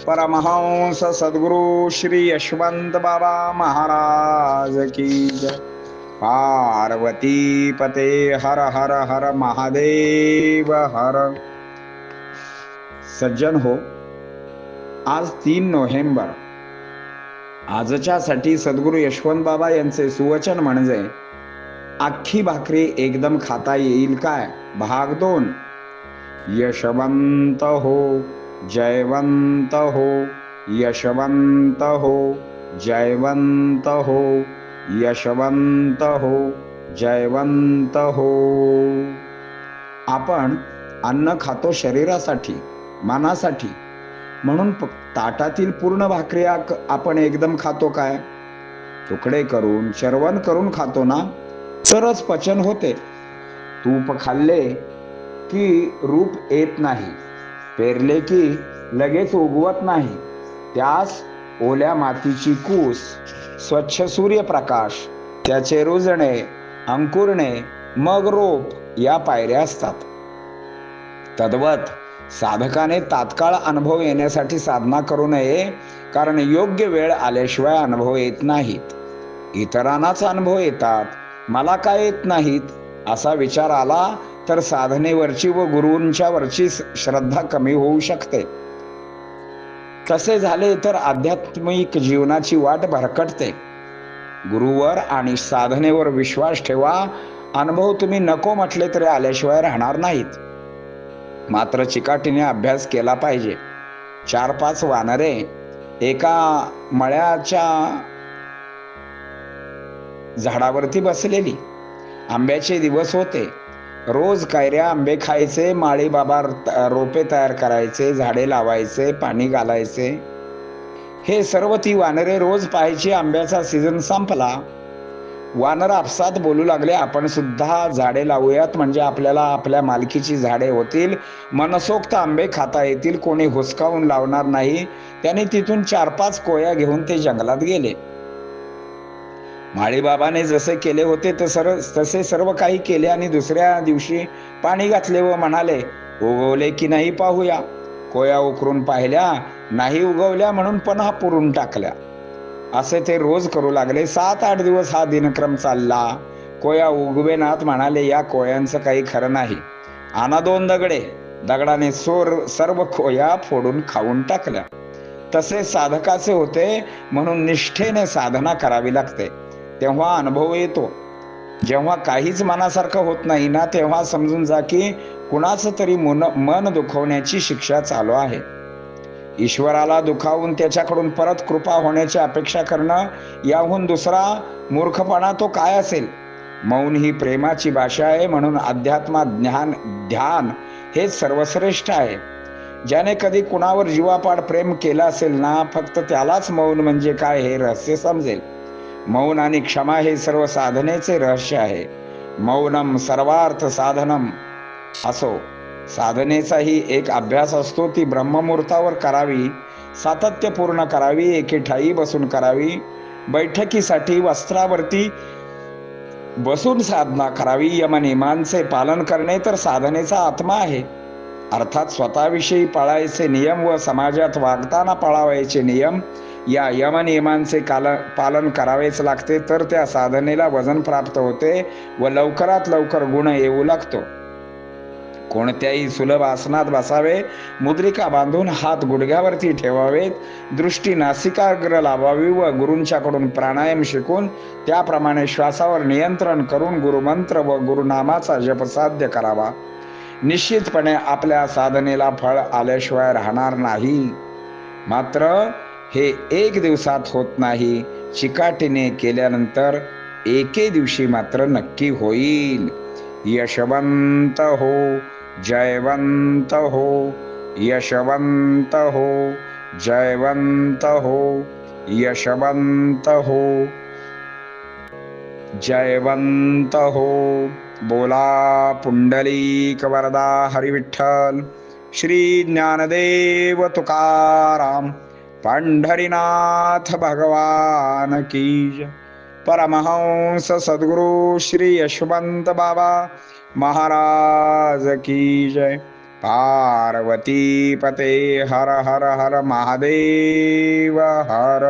परमहंस सद्गुरु श्री यशवंत बाबा महाराज की पार्वती पते हर हर हर महादेव हर। सज्जन हो आज तीन नोव्हेंबर। आजच्यासाठी सद्गुरू यशवंत बाबा यांचे सुवचन म्हणजे अख्खी भाकरी एकदम खाता येईल काय? भाग दोन। यशवंत हो। जयवंत हो यशवंत हो जयवंत हो यशवंत हो जयवंत हो आपण अन्न खातो शरीरासाठी मनासाठी. म्हणून ताटातील पूर्ण भाकरी आपण एकदम खातो काय? तुकडे करून शर्वण करून खातो ना? तरच पचन होते. तूप खाल्ले की रूप येत नाही. पेरले की लगेच उगवत नाही. त्यास ओल्या मातीची कूस स्वच्छ सूर्यप्रकाश त्याचे रुजणे अंकुरणे मग रोप या पायऱ्या असतात. तद्वत साधकाने तात्काळ अनुभव येण्यासाठी साधना करू नये कारण योग्य वेळ आल्याशिवाय अनुभव येत नाहीत. इतरांनाच अनुभव येतात. मला काय येत नाहीत? असा विचार आला तर साधनेवरची व गुरूंच्या वरची श्रद्धा कमी होऊ शकते. तसे झाले तर आध्यात्मिक जीवनाची वाट भरकटते. गुरुवर आणि साधनेवर विश्वास ठेवा. अनुभव तुम्ही नको म्हटले तरी आल्याशिवाय राहणार नाहीत. मात्र चिकाटीने अभ्यास केला पाहिजे. चार पाच वानरे एका मळ्याच्या झाडावरती बसलेली. आंब्याचे दिवस होते. रोज कायऱ्या आंबे खायचे माळीबाबा रोपे तयार करायचे झाडे लावायचे पाणी घालायचे. हे सर्व ती वानरे रोज पाहायची आंब्याचा सीझन संपला. वानर आपसात बोलू लागले आपण सुद्धा झाडे लावूयात म्हणजे आपल्याला आपल्या मालकीची झाडे होतील. मनसोक्त आंबे खाता येतील कोणी हुसकावून लावणार नाही. त्याने तिथून चार पाच कोया घेऊन ते जंगलात गेले. माळीबाबाने जसे केले होते तर सर तसे सर्व काही केले आणि दुसऱ्या दिवशी पाणी घातले व म्हणाले उगवले की नाही पाहूया. कोया उकरून पाहिल्या नाही उगवल्या म्हणून पुन्हा पुरून टाकल्या. असे ते रोज करू लागले. सात आठ दिवस हा दिनक्रम चालला. कोया उगवेनाथ म्हणाले या कोयांचं काही खरं नाही. आना दोन दगडे. दगडाने सोर सर्व कोया फोडून खाऊन टाकल्या. तसे साधकाचे होते म्हणून निष्ठेने साधना करावी लागते. तेव्हा अनुभव येतो. जेव्हा काहीच मनासारखं होत नाही ना तेव्हा समजून जा की कुणाचं तरी मन मन दुखवण्याची शिक्षा चालू आहे. ईश्वराला दुखावून त्याच्याकडून परत कृपा होण्याची अपेक्षा करणं याहून दुसरा मूर्खपणा तो काय असेल? मौन ही प्रेमाची भाषा आहे म्हणून अध्यात्मात ज्ञान ध्यान हे सर्वश्रेष्ठ आहे. ज्याने कधी कुणावर जीवापाड प्रेम केलं असेल ना फक्त त्यालाच मौन म्हणजे काय हे रहस्य समजेल. मौन आणि क्षमा हे सर्व साधनेचे रहस्य आहे. मौनम सर्वार्थ साधनम. असो साधनेचाही एक अभ्यास असतो ती ब्रह्ममुहूर्तावर करावी सातत्य पूर्ण करावी एके ठाई बसून करावी बैठकीसाठी वस्त्रावरती बसून साधना करावी यमनियमांचे पालन करणे तर साधनेचा आत्मा आहे. अर्थात स्वतःविषयी पाळायचे नियम व समाजात वागताना पाळावायचे नियम या यमनियमांचे काल पालन करावेच लागते तर त्या साधनेला वजन प्राप्त होते व लवकरात लवकर गुण येऊ लागतो. कोणत्याही सुलभ आसनात बसावे मुद्रिका बांधून हात गुडघ्यावरती ठेवावेत दृष्टी नासिकाग्र लावावी व गुरूंच्याकडून प्राणायाम शिकून त्याप्रमाणे श्वासावर नियंत्रण करून गुरुमंत्र व गुरुनामाचा जप साध्य करावा. निश्चितपणे आपल्या साधनेला फळ आल्याशिवाय राहणार नाही. मात्र हे एक दिवसात होत नाही. चिकाटीने केल्यानंतर एके दिवशी मात्र नक्की होईल. यशवंत हो जयवंत हो यशवंत हो जयवंत हो यशवंत हो जयवंत हो. बोला पुंडलीक वरदा हरिविठ्ठल. श्री ज्ञानदेव तुकाराम. पंढरीनाथ भगवान की परमहंस सद्गुरु श्री यशवंत बाबा महाराज की जय। पार्वती पते हर हर हर महादेव हर।